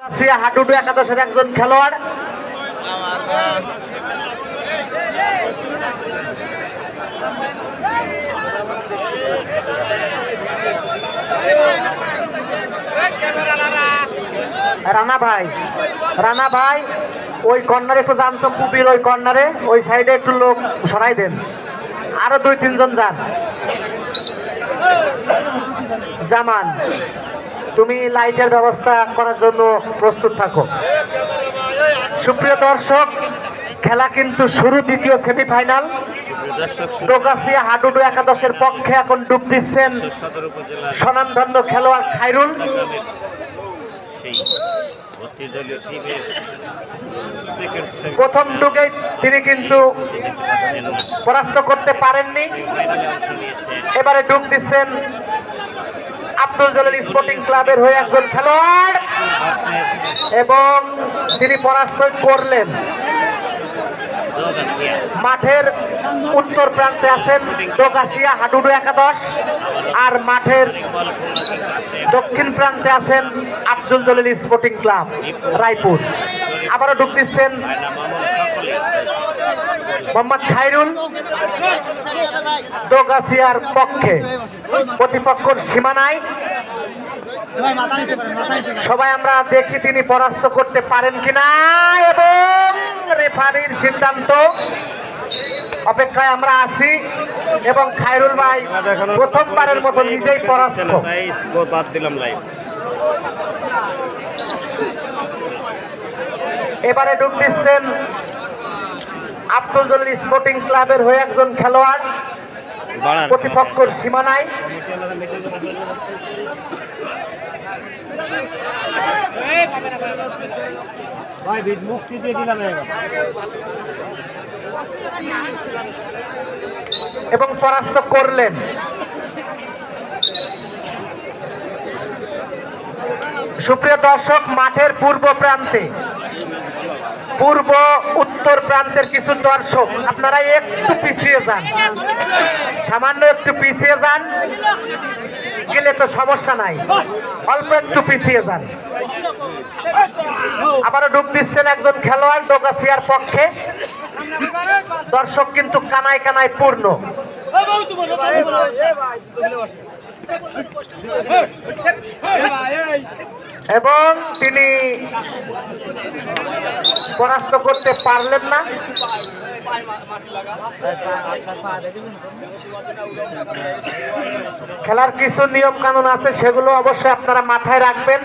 Russia একাদশের একজন খেলোয়াড়। রানা ভাই রানা ভাই, ওই কর্নারে একটু যান তো কুপির ওই কর্নারে, ওই সাইডে একটু লোক সরাই দেন। আরও দুই, তিনজন যান। জামান তুমি লাইটের ব্যবস্থা করার জন্য প্রস্তুত থাকো। সুপ্রিয় দর্শক, খেলা কিন্তু শুরু দ্বিতীয় সেমিফাইনাল দর্শক হাডুডু একাদশের পক্ষে এখন ডুব দিচ্ছেন স্বনামধন্য খেলোয়াড় খাইরুল। প্রথম ডুবেই তিনি কিন্তু পরাস্ত করতে পারেননি। এবারে ডুব দিচ্ছেন আব্দুল জলিল স্পোর্টিং ক্লাবের হয়ে একজন খেলোয়াড়। এবং তিনি পরাস্ত করলেন। মাঠের উত্তর প্রান্তে আছেন ডোগাছিয়া হাডুডু একাদশ। আর মাঠের দক্ষিণ প্রান্তে আছেন আব্দুল জলিল স্পোর্টিং ক্লাব রায়পুর। আবারও ডুব মোহাম্মদ খাইরুল ডোগাছিয়ার পক্ষে। প্রতিপক্ষর সীমানায় সবাই আমরা দেখি তিনি পরাস্ত করতে পারেন কিনা এবং রেফারির সিদ্ধান্ত। অপেক্ষায় আমরা আছি এবং খায়রুল ভাই প্রথমবারের মতো নিজেই পরাস্ত। বাদ দিলাম এবারে ডুব দিচ্ছেন আব্দুল জলিল স্পোর্টিং ক্লাবের হয়ে একজন খেলোয়াড়। প্রতিপক্ষর সীমানায় ভাই মুক্তি দিয়ে দিলাম এবং পরাস্ত করলেন। সুপ্রিয় দর্শক মাঠের পূর্ব প্রান্তে পূর্ব উত্তর প্রান্তের কিছু দর্শক, আপনারা একটু পিছিয়ে যান। সামান্য একটু পিছিয়ে যান, গেলে তো সমস্যা নাই। অল্প একটু পিছিয়ে যান। আবারও ডুব দিচ্ছেন একজন খেলোয়াড় ডোগাছিয়ার পক্ষে। দর্শক কিন্তু কানায় কানায় পূর্ণ। এবং তিনি পরাস্ত করতে পারলেন না। খেলার কিছু নিয়ম কানুন আছে, সেগুলো অবশ্যই আপনারা মাথায় রাখবেন।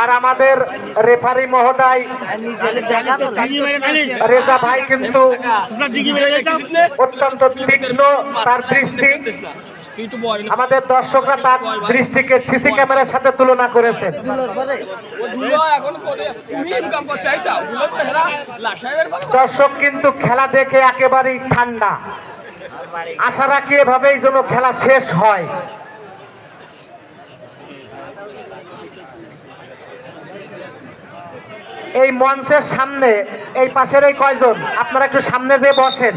আর আমাদের রেফারি মহোদয়, রেজা ভাই কিন্তু অত্যন্ত তীক্ষ্ণ তার দৃষ্টি। আমাদের দর্শকরা তার দৃষ্টিকে সিসি ক্যামেরার সাথে তুলনা করেছেন দর্শক কিন্তু খেলা দেখে একেবারেই ঠান্ডা। আশা রাখি এভাবেই যেন খেলা শেষ হয়। এই মঞ্চের সামনে এই পাশের এই কয়জন? আপনারা একটু সামনে যেয়ে বসেন।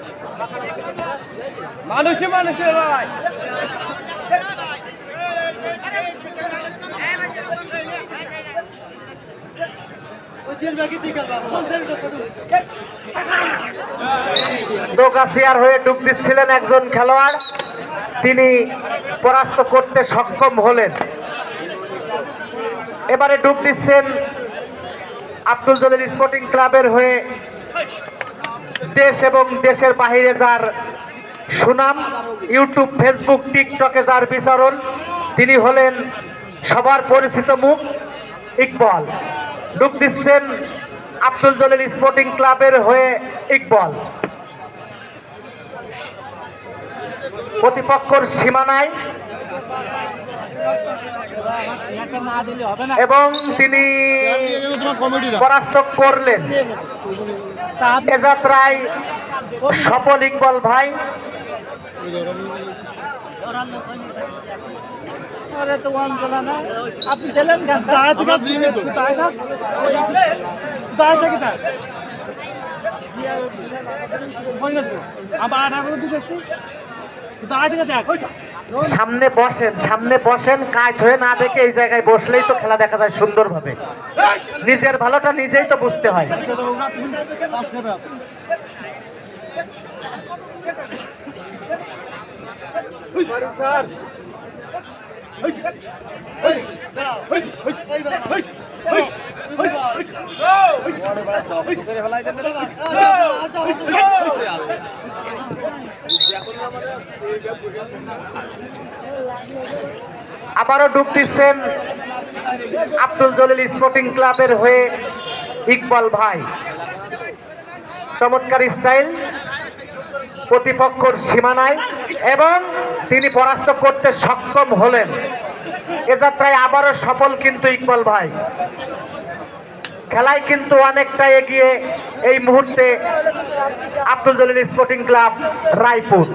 মানুষে মানুষে ভাই। হয়ে ডুব দিচ্ছিলেন একজন খেলোয়াড়। তিনি পরাস্ত করতে সক্ষম হলেন। এবারে ডুব দিচ্ছেন আব্দুল জলিল স্পোর্টিং ক্লাবের হয়ে দেশ এবং দেশের বাহিরে যার সুনাম ইউটিউব ফেসবুক টিকটকে যার বিচরণ, তিনি হলেন সবার পরিচিত মুখ, ইকবল। ডুব দিচ্ছেন আব্দুল জলিল স্পোর্টিং ক্লাবের হয়ে ইকবল। প্রতিপক্ষর সীমানায় এবং তিনি পরাস্ত করলেন। এ যাত্রায় সফল ইকবাল ভাই। আপনি দিলেন আবার আঠারো দাঁড়া থেকে থাক সামনে বসেন সামনে বসেন কাজ হয়ে না দেখে এই জায়গায় বসলেই তো খেলা দেখা যায় সুন্দরভাবে। নিজের ভালোটা নিজেই তো বুঝতে হয়। আবারও ডুব দিচ্ছেন আব্দুল জলিল স্পোর্টিং ক্লাবের হয়ে ইকবাল ভাই। চমৎকার স্টাইল, প্রতিপক্ষর সীমানায়, এবং তিনি পরাস্ত করতে সক্ষম হলেন। এ যাত্রায় আবারও সফল কিন্তু ইকবাল ভাই। খেলায় কিন্তু অনেকটা এগিয়ে এই মুহূর্তে আব্দুল জলিল স্পোর্টিং ক্লাব রায়পুর।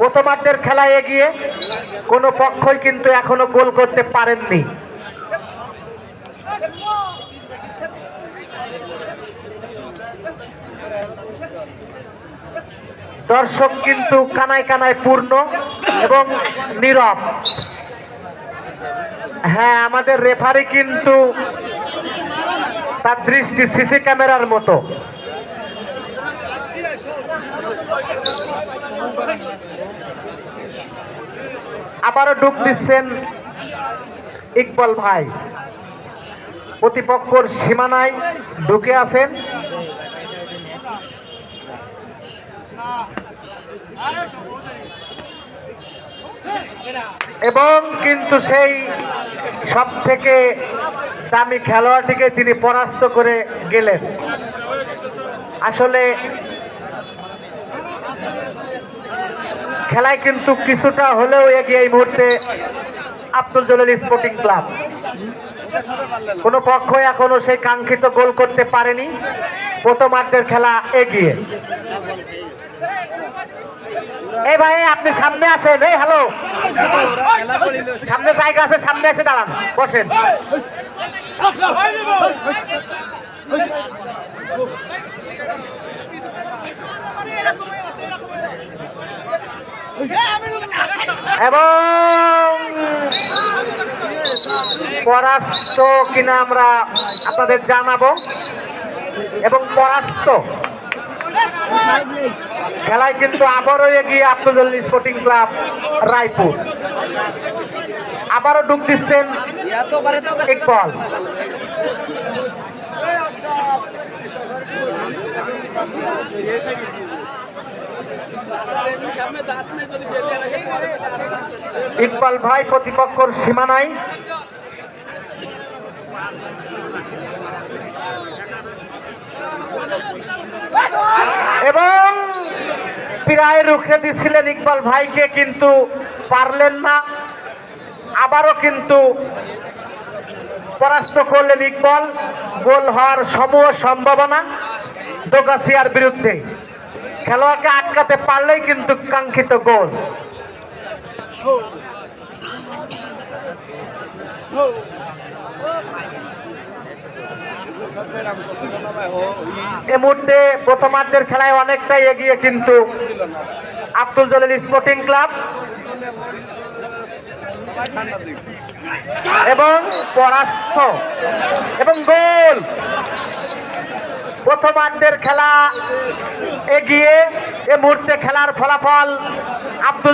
প্রথমার্ধের খেলায় এগিয়ে কোনো পক্ষই কিন্তু এখনও গোল করতে পারেননি। দর্শক কিন্তু কানায় কানায় পূর্ণ এবং নীরব। হ্যাঁ আমাদের রেফারি কিন্তু তার দৃষ্টি সিসি ক্যামেরার মতো। আবারও ডুব দিচ্ছেন ইকবল ভাই। প্রতিপক্ষর সীমানায় ঢুকে আছেন। এবং কিন্তু সেই সব থেকে দামি খেলোয়াড়টিকে তিনি পরাস্ত করে গেলেন। আসলে খেলায় কিন্তু কিছুটা হলেও এগিয়ে এই মুহূর্তে আব্দুল জলিল স্পোর্টিং ক্লাব। কোনো পক্ষ এখনও সেই কাঙ্ক্ষিত গোল করতে পারেনি। প্রথমার্ধের খেলা এগিয়ে। এই ভাই, আপনি সামনে আসেন। এই হ্যালো সামনে জায়গা আছে, সামনে এসে দাঁড়ান। বসেন। এবং পরাস্ত কিনা আমরা আপনাদের জানাব। এবং পরাস্ত। খেলায় কিন্তু আবারও এগিয়ে আব্দুল স্পোর্টিং ক্লাব রায়পুর। আবারও ডুব দিচ্ছেন ইকবল ইকবাল ভাই, প্রতিপক্ষর সীমানায় এবং প্রায় রুখে দিছিলেন ইকবাল ভাইকে, কিন্তু পারলেন না। আবারও কিন্তু পরাস্ত করলেন ইকবাল, গোল হওয়ার সমূহ সম্ভাবনা দোগাছিয়ার বিরুদ্ধে। খেলোয়াড়কে আটকাতে পারলেই কিন্তু কাঙ্ক্ষিত গোল। এ মুহূর্তে প্রথমার্ধের খেলায় অনেকটাই এগিয়ে কিন্তু আব্দুল জলিল স্পোর্টিং ক্লাব। এবং পরাস্ত। এবং গোল। প্রথমার্ধের খেলা এগিয়ে এ মুহূর্তে খেলার ফলাফল আব্দুল